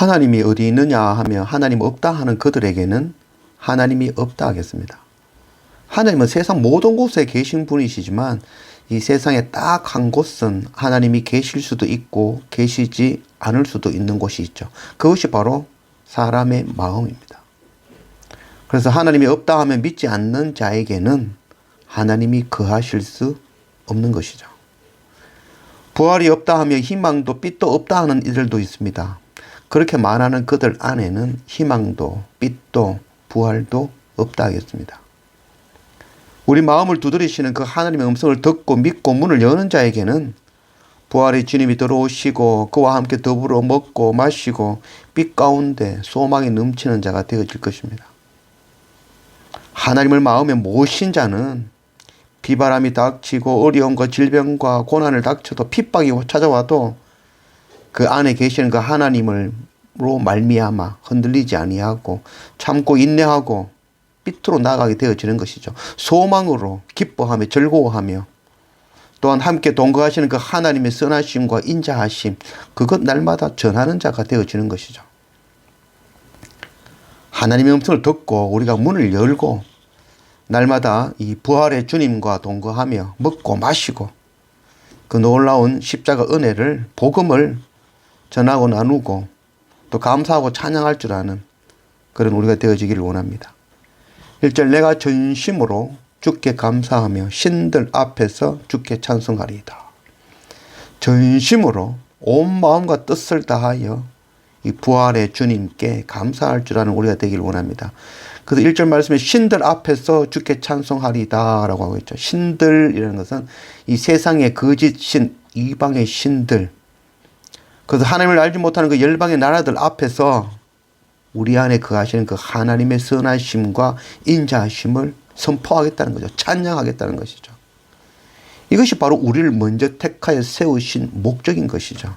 하나님이 어디 있느냐 하며 하나님 없다 하는 그들에게는 하나님이 없다 하겠습니다. 하나님은 세상 모든 곳에 계신 분이시지만 이 세상에 딱 한 곳은 하나님이 계실 수도 있고 계시지 않을 수도 있는 곳이 있죠. 그것이 바로 사람의 마음입니다. 그래서 하나님이 없다 하면 믿지 않는 자에게는 하나님이 거하실 수 없는 것이죠. 부활이 없다 하며 희망도 빛도 없다 하는 이들도 있습니다. 그렇게 말하는 그들 안에는 희망도 빛도 부활도 없다 하겠습니다. 우리 마음을 두드리시는 그 하나님의 음성을 듣고 믿고 문을 여는 자에게는 부활의 주님이 들어오시고 그와 함께 더불어 먹고 마시고 빛 가운데 소망이 넘치는 자가 되어질 것입니다. 하나님을 마음에 모신 자는 비바람이 닥치고 어려움과 질병과 고난을 닥쳐도 핍박이 찾아와도 그 안에 계시는 그 하나님으로 말미암아 흔들리지 아니하고 참고 인내하고 빛으로 나가게 되어지는 것이죠. 소망으로 기뻐하며 즐거워하며 또한 함께 동거하시는 그 하나님의 선하심과 인자하심 그것 날마다 전하는 자가 되어지는 것이죠. 하나님의 음성을 듣고 우리가 문을 열고 날마다 이 부활의 주님과 동거하며 먹고 마시고 그 놀라운 십자가 은혜를 복음을 전하고 나누고 또 감사하고 찬양할 줄 아는 그런 우리가 되어지기를 원합니다. 1절 내가 전심으로 주께 감사하며 신들 앞에서 주께 찬송하리이다. 전심으로 온 마음과 뜻을 다하여 이 부활의 주님께 감사할 줄 아는 우리가 되기를 원합니다. 그래서 1절 말씀에 신들 앞에서 주께 찬송하리다 라고 하고 있죠. 신들이라는 것은 이 세상의 거짓 신, 이방의 신들. 그래서 하나님을 알지 못하는 그 열방의 나라들 앞에서 우리 안에 거하시는 그 하나님의 선하심과 인자하심을 선포하겠다는 거죠. 찬양하겠다는 것이죠. 이것이 바로 우리를 먼저 택하여 세우신 목적인 것이죠.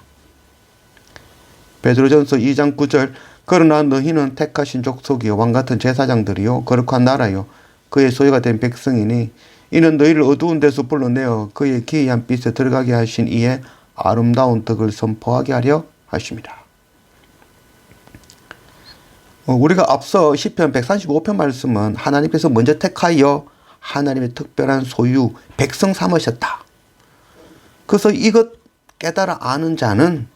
베드로전서 2장 9절 그러나 너희는 택하신 족속이요 왕 같은 제사장들이요 거룩한 나라요 그의 소유가 된 백성이니 이는 너희를 어두운 데서 불러내어 그의 기이한 빛에 들어가게 하신 이의 아름다운 덕을 선포하게 하려 하십니다. 어, 우리가 앞서 시편 135편 말씀은 하나님께서 먼저 택하여 하나님의 특별한 소유 백성 삼으셨다. 그래서 이것 깨달아 아는 자는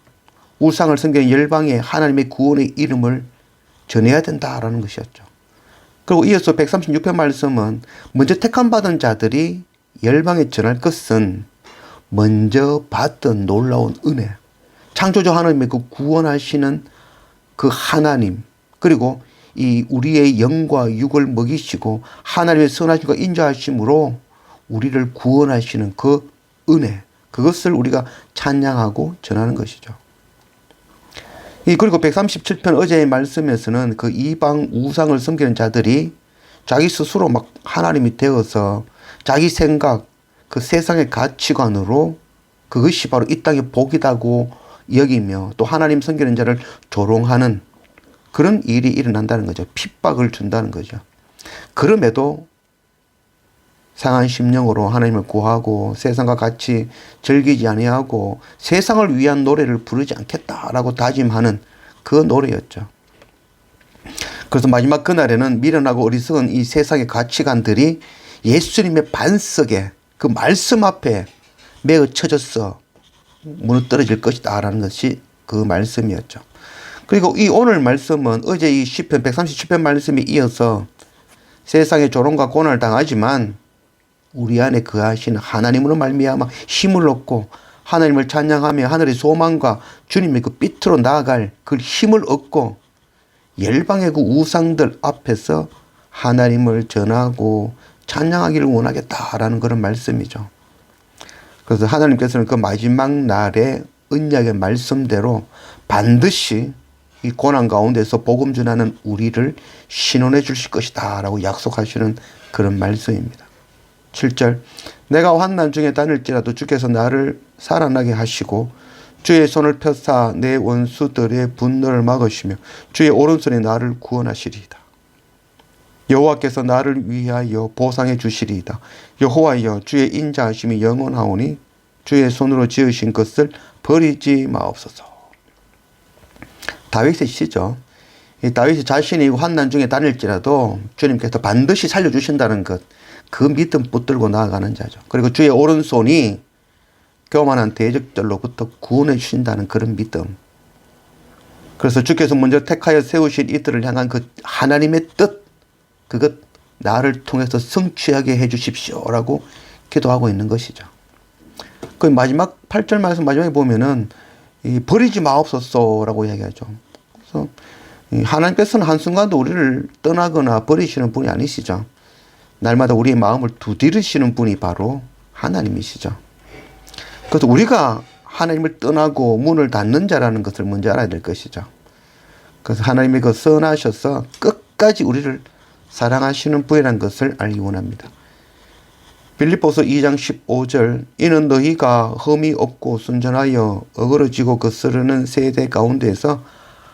우상을 섬기는 열방에 하나님의 구원의 이름을 전해야 된다라는 것이었죠. 그리고 이어서 136편 말씀은 먼저 택함 받은 자들이 열방에 전할 것은 먼저 받던 놀라운 은혜, 창조주 하나님의 그 구원하시는 그 하나님, 그리고 이 우리의 영과 육을 먹이시고 하나님의 선하심과 인자하심으로 우리를 구원하시는 그 은혜, 그것을 우리가 찬양하고 전하는 것이죠. 이 그리고 137편 어제의 말씀에서는 그 이방 우상을 섬기는 자들이 자기 스스로 막 하나님이 되어서 자기 생각, 그 세상의 가치관으로 그것이 바로 이 땅의 복이다고 여기며 또 하나님 섬기는 자를 조롱하는 그런 일이 일어난다는 거죠. 핍박을 준다는 거죠. 그럼에도 상한 심령으로 하나님을 구하고 세상과 같이 즐기지 아니하고 세상을 위한 노래를 부르지 않겠다라고 다짐하는 그 노래였죠. 그래서 마지막 그날에는 미련하고 어리석은 이 세상의 가치관들이 예수님의 반석에 그 말씀 앞에 매어 쳐져서 무너뜨려질 것이다 라는 것이 그 말씀이었죠. 그리고 이 오늘 말씀은 어제 이 시편 137편 말씀이 이어서 세상의 조롱과 고난을 당하지만 우리 안에 거하시는 하나님으로 말미암아 힘을 얻고 하나님을 찬양하며 하늘의 소망과 주님의 그 빛으로 나아갈 그 힘을 얻고 열방의 그 우상들 앞에서 하나님을 전하고 찬양하기를 원하겠다라는 그런 말씀이죠. 그래서 하나님께서는 그 마지막 날에 언약의 말씀대로 반드시 이 고난 가운데서 복음 전하는 우리를 신원해 주실 것이다 라고 약속하시는 그런 말씀입니다. 7절 내가 환난 중에 다닐지라도 주께서 나를 살아나게 하시고 주의 손을 펴사 내 원수들의 분노를 막으시며 주의 오른손에 나를 구원하시리이다. 여호와께서 나를 위하여 보상해 주시리이다. 여호와여 주의 인자하심이 영원하오니 주의 손으로 지으신 것을 버리지 마옵소서. 다윗의 시죠. 이 다윗이 자신이 환난 중에 다닐지라도 주님께서 반드시 살려주신다는 것, 그 믿음 붙들고 나아가는 자죠. 그리고 주의 오른손이 교만한 대적들로부터 구원해 주신다는 그런 믿음. 그래서 주께서 먼저 택하여 세우신 이들을 향한 그 하나님의 뜻, 그것 나를 통해서 성취하게 해 주십시오라고 기도하고 있는 것이죠. 그 마지막 8절 말씀 마지막에 보면은 이 버리지 마옵소서라고 이야기하죠. 그래서 이 하나님께서는 한순간도 우리를 떠나거나 버리시는 분이 아니시죠. 날마다 우리의 마음을 두드리시는 분이 바로 하나님이시죠. 그래서 우리가 하나님을 떠나고 문을 닫는 자라는 것을 먼저 알아야 될 것이죠. 그래서 하나님이 그 선하셔서 끝까지 우리를 사랑하시는 분이라는 것을 알기 원합니다. 빌립보서 2장 15절 이는 너희가 흠이 없고 순전하여 어그러지고 거스르는 세대 가운데에서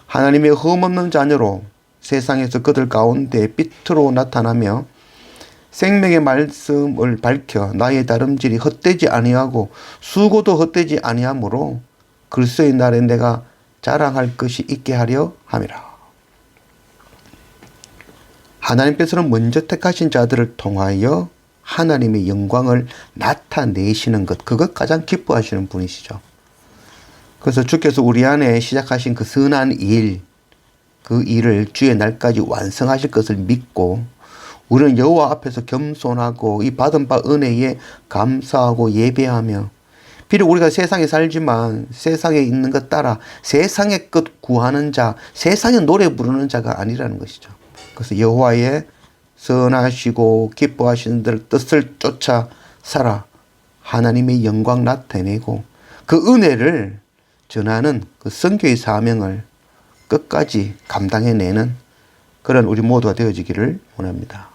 하나님의 흠 없는 자녀로 세상에서 그들 가운데 빛으로 나타나며 생명의 말씀을 밝혀 나의 다름질이 헛되지 아니하고 수고도 헛되지 아니하므로 글쎄의 날에 내가 자랑할 것이 있게 하려 함이라. 하나님께서는 먼저 택하신 자들을 통하여 하나님의 영광을 나타내시는 것, 그것 가장 기뻐하시는 분이시죠. 그래서 주께서 우리 안에 시작하신 그 선한 일, 그 일을 주의 날까지 완성하실 것을 믿고 우리는 여호와 앞에서 겸손하고 이 받은 바 은혜에 감사하고 예배하며 비록 우리가 세상에 살지만 세상에 있는 것 따라 세상의 것 구하는 자, 세상의 노래 부르는 자가 아니라는 것이죠. 그래서 여호와의 선하시고 기뻐하시는 들 뜻을 쫓아 살아 하나님의 영광 나타내고 그 은혜를 전하는 그 선교의 사명을 끝까지 감당해내는 그런 우리 모두가 되어지기를 원합니다.